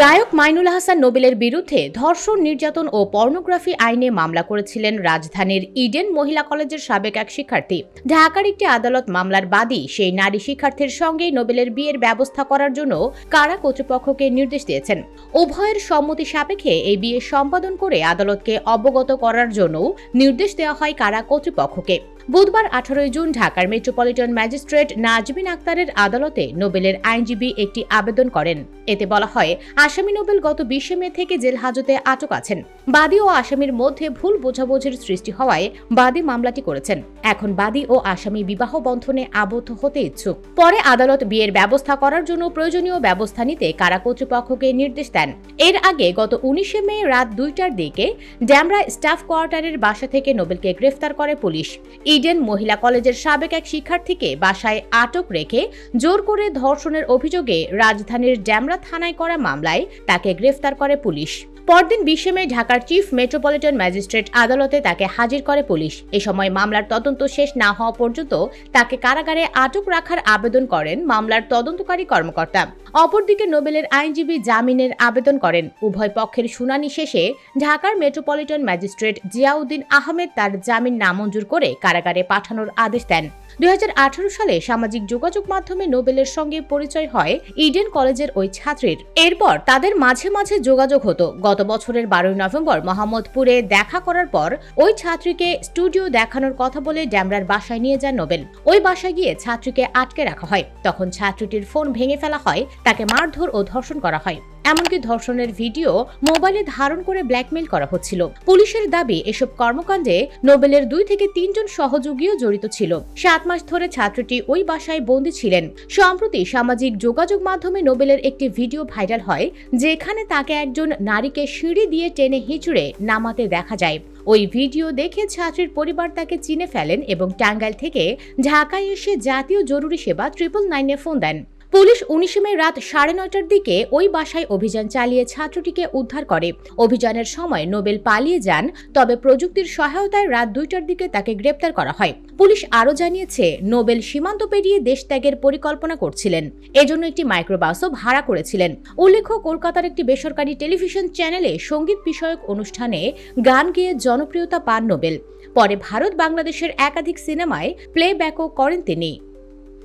গায়ক মাইনুল হাসান নোবেলের বিরুদ্ধে ধর্ষণ, নির্যাতন ও পর্নোগ্রাফি আইনে মামলা করেছিলেন রাজধানীর ইডেন মহিলা কলেজের সাবেক এক শিক্ষার্থী। ঢাকার একটি আদালত মামলার বাদী সেই নারী শিক্ষার্থীর সঙ্গে নোবেলের বিয়ের ব্যবস্থা করার জন্য কারা কর্তৃপক্ষকে নির্দেশ দিয়েছেন। উভয়ের সম্মতি সাপেক্ষে এই বিয়ে সম্পাদন করে আদালতকে অবগত করার জন্য নির্দেশ দেওয়া হয় কারা কর্তৃপক্ষকে। বুধবার আঠারোই জুন ঢাকার মেট্রোপলিটন ম্যাজিস্ট্রেট নাজমিন আক্তারের আদালতে নোবেলের আইনজীবী একটি আবেদন করেন। এতে বলা হয়, আসামি নোবেল গত বিশে মে থেকে জেল হাজতে আটক আছেন। বাদী ও আসামির মধ্যে ভুল বোঝাবুঝির সৃষ্টি হওয়ায় বাদী মামলাটি করেছেন। এখন বাদী ও আসামি বিবাহ বন্ধনে আবদ্ধ হতে ইচ্ছুক। পরে আদালত বিয়ের ব্যবস্থা করার জন্য প্রয়োজনীয় ব্যবস্থা নিতে কারা কর্তৃপক্ষকে নির্দেশ দেন। এর আগে গত উনিশে মে রাত দুইটার দিকে ড্যামরা স্টাফ কোয়ার্টারের বাসা থেকে নোবেলকে গ্রেফতার করে পুলিশ। ইডেন মহিলা কলেজের সাবেক এক শিক্ষার্থীকে বাসায় আটক রেখে জোর করে ধর্ষণের অভিযোগে রাজধানীর ড্যামরা থানায় করা মামলায় তাকে গ্রেফতার করে পুলিশ। পরদিন বিশে মে ঢাকার চিফ মেট্রোপলিটন ম্যাজিস্ট্রেট আদালতে তাকে হাজির করে পুলিশ। এ সময় মামলার তদন্ত শেষ না হওয়া পর্যন্ত তাকে কারাগারে আটক রাখার আবেদন করেন মামলার তদন্তকারী কর্মকর্তা। অপরদিকে নোবেলের আইনজীবী জামিনের আবেদন করেন। উভয় পক্ষের শুনানি শেষে ঢাকার মেট্রোপলিটন ম্যাজিস্ট্রেট জিয়াউদ্দিন আহমেদ তার জামিন নামঞ্জুর করে কারাগারে পাঠানোর আদেশ দেন। দুই হাজার আঠারো সালে সামাজিক যোগাযোগ মাধ্যমে নোবেলের সঙ্গে পরিচয় হয় ইডেন কলেজের ওই ছাত্রীর। এরপর তাদের মাঝে মাঝে যোগাযোগ হতো। গত বছরের বারোই নভেম্বর মোহাম্মদপুরে দেখা করার পর ওই ছাত্রীকে স্টুডিও দেখানোর কথা বলে ড্যামরার বাসায় নিয়ে যান নোবেল। ওই বাসায় গিয়ে ছাত্রীকে আটকে রাখা হয়। তখন ছাত্রীটির ফোন ভেঙে ফেলা হয়, তাকে মারধর ও ধর্ষণ করা হয়। এমনকি ধর্ষণের ভিডিও মোবাইলে ধারণ করে ব্ল্যাকমেইল করা হচ্ছিল। পুলিশের দাবি, এসব কর্মকাণ্ডে নোবেলের দুই থেকে তিনজন সহযোগীও জড়িত ছিল। সাত মাস ধরে ছাত্রটি ওই বাসায় বন্দী ছিলেন। সম্প্রতি সামাজিক যোগাযোগ মাধ্যমে নোবেলের একটি ভিডিও ভাইরাল হয়, যেখানে তাকে একজন নারীকে সিঁড়ি দিয়ে টেনে হিঁচড়ে নামাতে দেখা যায়। ওই ভিডিও দেখে ছাত্রীর পরিবার তাকে চিনে ফেলেন এবং টাঙ্গাইল থেকে ঢাকায় এসে জাতীয় জরুরি সেবা ট্রিপল নাইনে ফোন দেন। পুলিশ উনিশে মে রাত সাড়ে নয়টার দিকে ওই বাসায় অভিযান চালিয়ে ছাত্রটিকে উদ্ধার করে। অভিযানের সময় নোবেল পালিয়ে যান, তবে প্রযুক্তির সহায়তায় রাত দুইটার দিকে তাকে গ্রেপ্তার করা হয়। পুলিশ আরও জানিয়েছে, নোবেল সীমান্ত পেরিয়ে দেশ ত্যাগের পরিকল্পনা করছিলেন। এজন্য একটি মাইক্রোবাসও ভাড়া করেছিলেন। উল্লেখ্য, কলকাতার একটি বেসরকারি টেলিভিশন চ্যানেলে সংগীত বিষয়ক অনুষ্ঠানে গান গেয়ে জনপ্রিয়তা পান নোবেল। পরে ভারত বাংলাদেশের একাধিক সিনেমায় প্লেব্যাকও করেন তিনি।